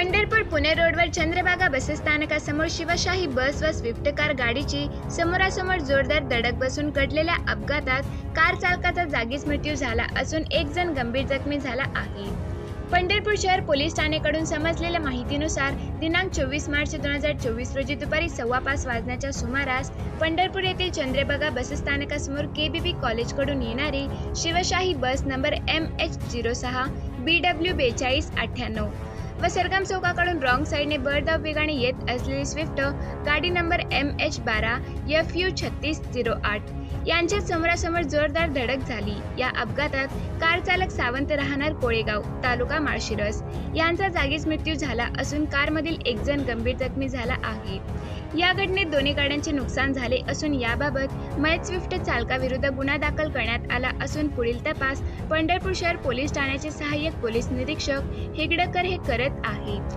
पंढरपूर पुणे रोडवर चंद्रभागा बसस्थानकासमोर शिवशाही बस व Swift car गाडीची समोरासमोर जोरदार धडक बसून घडलेल्या अपघातात कार चालकाचा जागीच मृत्यू झाला असून एक जण गंभीर जखमी झाला आहे. पंढरपूर शहर पोलीस ठाणेकडून समजलेल्या माहितीनुसार दिनांक चोवीस मार्च दोन हजार चोवीस रोजी दुपारी सव्वा पाच वाजण्याच्या सुमारास पंढरपूर येथील चंद्रभागा बसस्थानकासमोर के बी बी कॉलेजकडून येणारी Shivshahi bus number M H zero सहा बी डब्ल्यू बेचाळीस अठ्ठ्याण्णव व सरगम चौकाकडून रॉंग साईडने भरधाव वेगाने येत असलेली स्विफ्ट गाडी नंबर एम एच बारा एफ यू छत्तीस झिरो आठ. यांच्या समोरासमोर जोरदार धडक झाली. या अपघातात कार चालक सावंत राहणार कोळेगाव तालुका माळशिरस. यांचा जागीच मृत्यू झाला असून कारमधील एक जण गंभीर जखमी झाला आहे. या घटनेत दोन्ही गाड्यांचे नुकसान झाले असून याबाबत मयत स्विफ्ट चालकाविरुद्ध गुन्हा दाखल करण्यात आला असून पुढील तपास पंढरपूर शहर पोलीस ठाण्याचे सहाय्यक पोलीस निरीक्षक हेगडकर हे करत आहेत